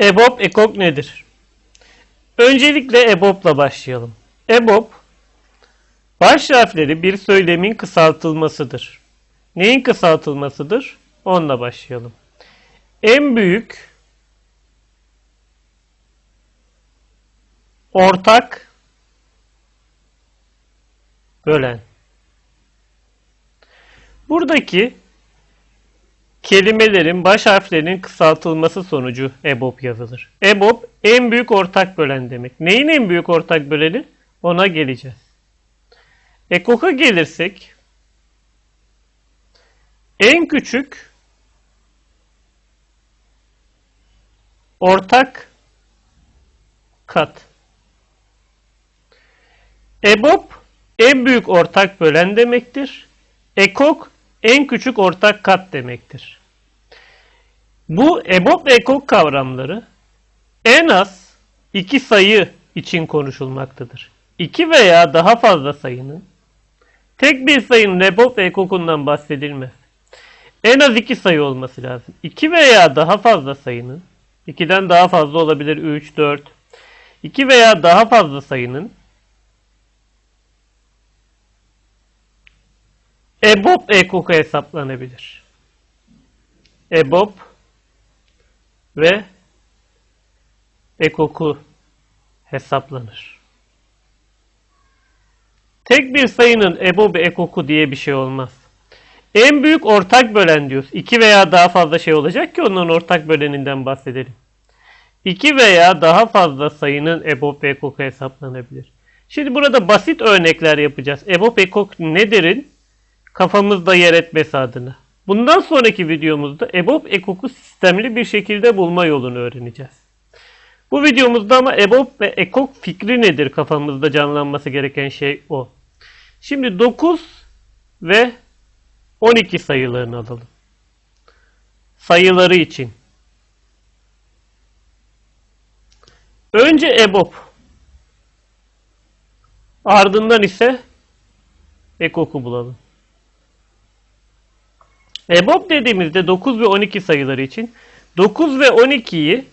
EBOB, EKOK nedir? Öncelikle EBOB'la başlayalım. EBOB, baş harfleri bir söylemin kısaltılmasıdır. Neyin kısaltılmasıdır? Onunla başlayalım. En büyük ortak bölen. Buradaki kelimelerin baş harflerinin kısaltılması sonucu EBOB yazılır. EBOB en büyük ortak bölen demek. Neyin en büyük ortak böleni? Ona geleceğiz. EKOK'a gelirsek en küçük ortak kat. EBOB en büyük ortak bölen demektir. EKOK en küçük ortak kat demektir. Bu EBOB ve EKOK kavramları en az iki sayı için konuşulmaktadır. İki veya daha fazla sayının tek bir sayının EBOB ve EKOK'undan bahsedilmez. En az iki sayı olması lazım. İki veya daha fazla sayının, ikiden daha fazla olabilir 3, 4, iki veya daha fazla sayının EBOB EKOK'a hesaplanabilir. EBOB ve EKOK'u hesaplanır. Tek bir sayının EBOB EKOK'u diye bir şey olmaz. En büyük ortak bölen diyoruz. İki veya daha fazla şey olacak ki onun ortak böleninden bahsedelim. İki veya daha fazla sayının EBOB ve EKOK'u hesaplanabilir. Şimdi burada basit örnekler yapacağız. EBOB EKOK nedir'in kafamızda yer etmesi adına. Bundan sonraki videomuzda EBOB EKOK'u sistemli bir şekilde bulma yolunu öğreneceğiz. Bu videomuzda ama EBOB ve EKOK fikri nedir kafamızda canlanması gereken şey o. Şimdi 9 ve 12 sayılarını alalım. Sayıları için. Önce EBOB. Ardından ise EKOK'u bulalım. EBOB dediğimizde 9 ve 12 sayıları için 9 ve 12'yi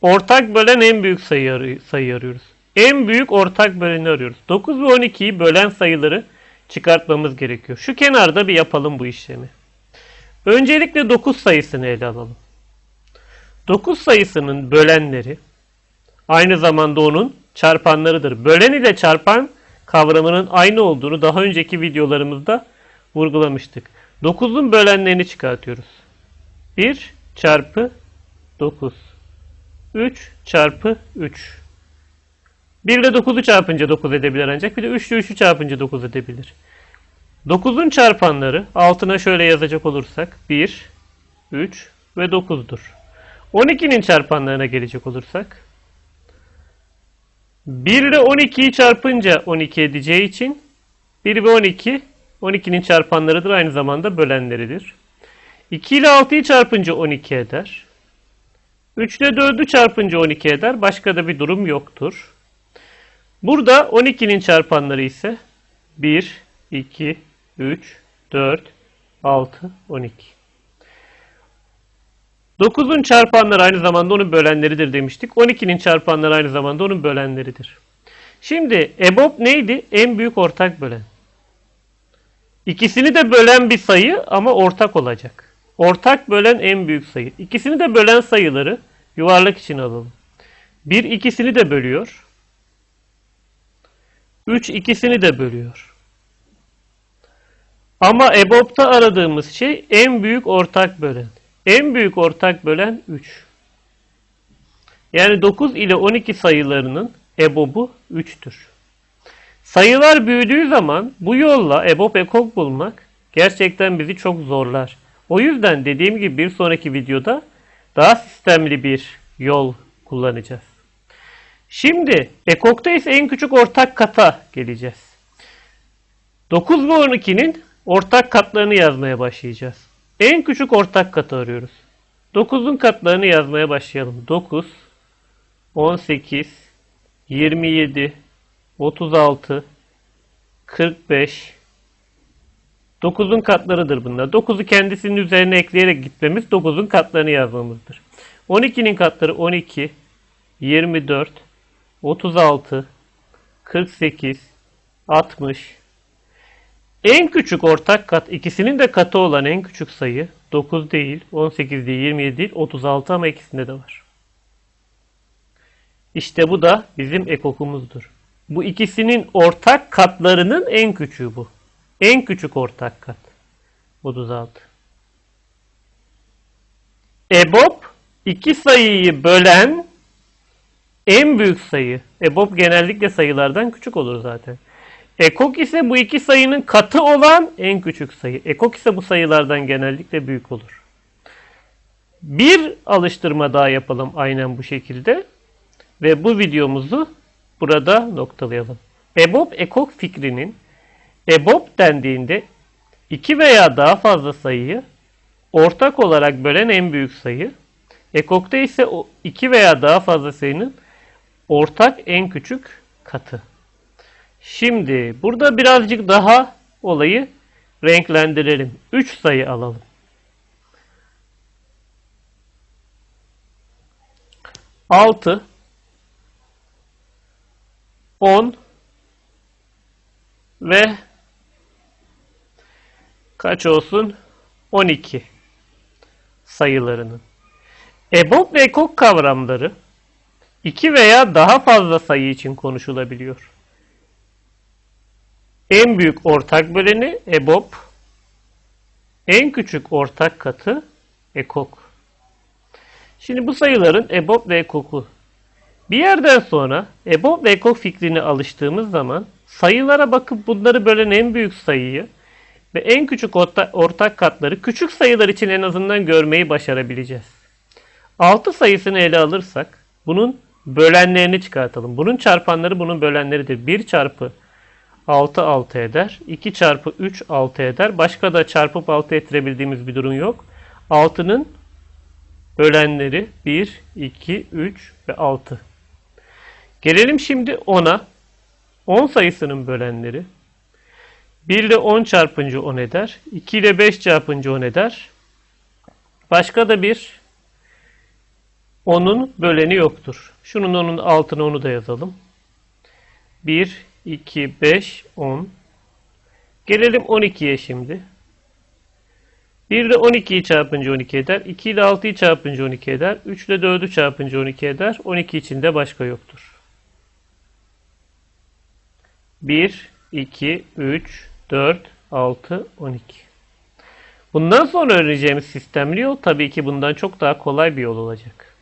ortak bölen en büyük sayı, sayı arıyoruz. En büyük ortak böleni arıyoruz. 9 ve 12'yi bölen sayıları çıkartmamız gerekiyor. Şu kenarda bir yapalım bu işlemi. Öncelikle 9 sayısını ele alalım. 9 sayısının bölenleri aynı zamanda onun çarpanlarıdır. Bölen ile çarpan kavramının aynı olduğunu daha önceki videolarımızda vurgulamıştık. 9'un bölenlerini çıkartıyoruz. 1 çarpı 9. 3 çarpı 3. 1 ile 9'u çarpınca 9 edebilir ancak bir de 3 ile 3'ü çarpınca 9 edebilir. 9'un çarpanları altına şöyle yazacak olursak 1, 3 ve 9'dur. 12'nin çarpanlarına gelecek olursak 1 ile 12'yi çarpınca 12 edeceği için 1 ve 12 12'nin çarpanlarıdır aynı zamanda bölenleridir. 2 ile 6'yı çarpınca 12 eder. 3 ile 4'ü çarpınca 12 eder. Başka da bir durum yoktur. Burada 12'nin çarpanları ise 1, 2, 3, 4, 6, 12. 9'un çarpanları aynı zamanda onun bölenleridir demiştik. 12'nin çarpanları aynı zamanda onun bölenleridir. Şimdi EBOB neydi? En büyük ortak bölen. İkisini de bölen bir sayı ama ortak olacak. Ortak bölen en büyük sayı. İkisini de bölen sayıları yuvarlak için alalım. 1 ikisini de bölüyor. 3 ikisini de bölüyor. Ama EBOB'da aradığımız şey en büyük ortak bölen. En büyük ortak bölen 3. Yani 9 ile 12 sayılarının EBOB'u 3'tür. Sayılar büyüdüğü zaman bu yolla EBOB ekok bulmak gerçekten bizi çok zorlar. O yüzden dediğim gibi bir sonraki videoda daha sistemli bir yol kullanacağız. Şimdi ekokta ise en küçük ortak kata geleceğiz. 9 ve 12'nin ortak katlarını yazmaya başlayacağız. En küçük ortak katı arıyoruz. 9'un katlarını yazmaya başlayalım. 9, 18, 27, 36, 45, 9'un katlarıdır bunlar. 9'u kendisinin üzerine ekleyerek gitmemiz 9'un katlarını yazmamızdır. 12'nin katları 12, 24, 36, 48, 60. En küçük ortak kat ikisinin de katı olan en küçük sayı 9 değil, 18 değil, 27 değil, 36 ama ikisinde de var. İşte bu da bizim ekokumuzdur. Bu ikisinin ortak katlarının en küçüğü bu. En küçük ortak kat. 36. EBOB iki sayıyı bölen en büyük sayı. EBOB genellikle sayılardan küçük olur zaten. Ekok ise bu iki sayının katı olan en küçük sayı. Ekok ise bu sayılardan genellikle büyük olur. Bir alıştırma daha yapalım aynen bu şekilde. Ve bu videomuzu burada noktalayalım. EBOB ekok fikrinin EBOB dendiğinde iki veya daha fazla sayıyı ortak olarak bölen en büyük sayı. Ekokta ise iki veya daha fazla sayının ortak en küçük katı. Şimdi burada birazcık daha olayı renklendirelim. 3 sayı alalım. Altı, on ve kaç olsun? 12 sayılarının. EBOB ve EKOK kavramları iki veya daha fazla sayı için konuşulabiliyor. En büyük ortak böleni EBOB, en küçük ortak katı EKOK. Şimdi bu sayıların EBOB ve EKOK'u bir yerden sonra EBOB ve EKOK fikrini alıştığımız zaman sayılara bakıp bunları bölen en büyük sayıyı ve en küçük ortak katları küçük sayılar için en azından görmeyi başarabileceğiz. 6 sayısını ele alırsak bunun bölenlerini çıkartalım. Bunun çarpanları bunun bölenleridir. 1 çarpı 6 6 eder. 2 çarpı 3 6 eder. Başka da çarpıp 6 ettirebildiğimiz bir durum yok. 6'nın bölenleri 1, 2, 3 ve 6. Gelelim şimdi 10'a. 10 sayısının bölenleri 1 ile 10 çarpınca 10 eder. 2 ile 5 çarpınca 10 eder. Başka da bir 10'un böleni yoktur. Şunun onun altına onu da yazalım. 1, 2, 5, 10. Gelelim 12'ye şimdi. 1 ile 12'yi çarpınca 12 eder. 2 ile 6'yı çarpınca 12 eder. 3 ile 4'ü çarpınca 12 eder. 12 içinde başka yoktur. 1, 2, 3, 4, 6, 12. Bundan sonra öğreneceğimiz sistemli yol tabii ki bundan çok daha kolay bir yol olacak.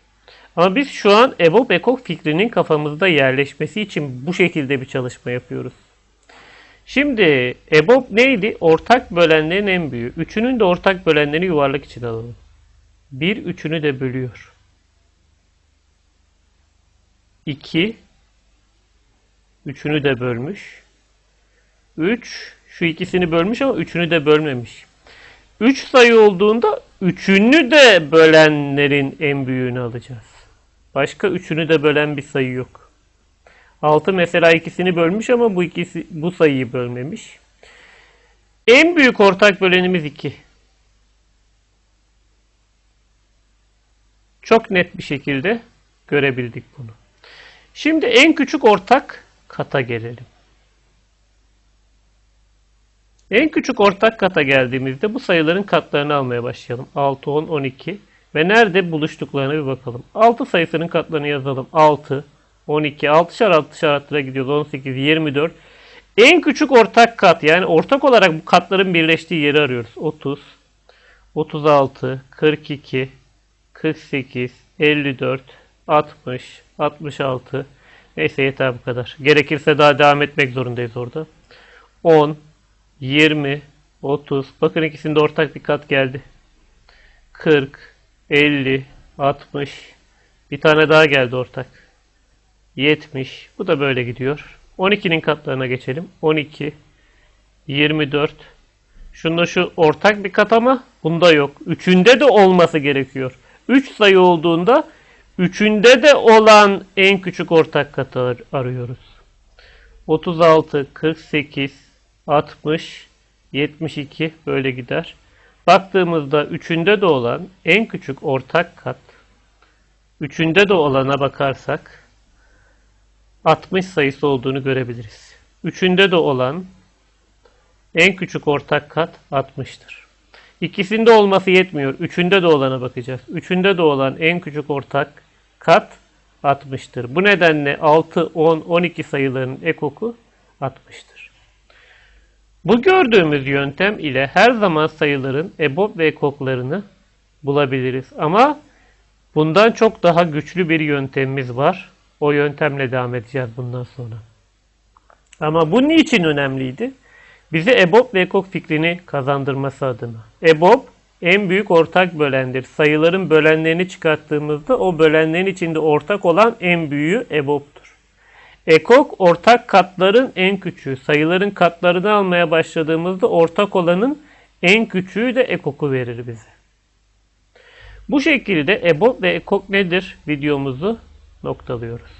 Ama biz şu an EBOB EKOK fikrinin kafamızda yerleşmesi için bu şekilde bir çalışma yapıyoruz. Şimdi EBOB neydi? Ortak bölenlerin en büyüğü. Üçünün de ortak bölenlerini yuvarlak için alalım. Bir üçünü de bölüyor. 2 üçünü de bölmüş. 3 şu ikisini bölmüş ama üçünü de bölmemiş. 3 sayı olduğunda üçünü de bölenlerin en büyüğünü alacağız. Başka üçünü de bölen bir sayı yok. 6 mesela ikisini bölmüş ama bu ikisi bu sayıyı bölmemiş. En büyük ortak bölenimiz 2. Çok net bir şekilde görebildik bunu. Şimdi en küçük ortak kata gelelim. En küçük ortak kata geldiğimizde bu sayıların katlarını almaya başlayalım. 6, 10, 12 ve nerede buluştuklarına bir bakalım. 6 sayısının katlarını yazalım. 6, 12, 6'şar 6'şar arttıra gidiyoruz. 18, 24. En küçük ortak kat yani ortak olarak bu katların birleştiği yeri arıyoruz. 30, 36, 42, 48, 54, 60, 66. Neyse yeter bu kadar. Gerekirse daha devam etmek zorundayız orada. 10, 20, 30. Bakın ikisinde ortak bir kat geldi. 40, 50, 60. Bir tane daha geldi ortak. 70. Bu da böyle gidiyor. 12'nin katlarına geçelim. 12, 24. Şunda şu ortak bir kat ama bunda yok. Üçünde de olması gerekiyor. 3 sayı olduğunda üçünde de olan en küçük ortak katı arıyoruz. 36, 48, 60, 72 böyle gider. Baktığımızda üçünde de olan en küçük ortak kat Üçünde de olana bakarsak 60 sayısı olduğunu görebiliriz. Üçünde de olan en küçük ortak kat 60'tır. İkisinde olması yetmiyor. Üçünde de olana bakacağız. Üçünde de olan en küçük ortak kat 60'tır. Bu nedenle 6, 10, 12 sayıların ekoku 60'tır. Bu gördüğümüz yöntem ile her zaman sayıların EBOB ve ekoklarını bulabiliriz. Ama bundan çok daha güçlü bir yöntemimiz var. O yöntemle devam edeceğiz bundan sonra. Ama bu niçin önemliydi? Bize EBOB ve ekok fikrini kazandırması adına. EBOB en büyük ortak bölendir. Sayıların bölenlerini çıkarttığımızda o bölenlerin içinde ortak olan en büyüğü EBOB'tur. Ekok ortak katların en küçüğü. Sayıların katlarını almaya başladığımızda ortak olanın en küçüğü de ekoku verir bize. Bu şekilde EBOB ve ekok nedir videomuzu noktalıyoruz.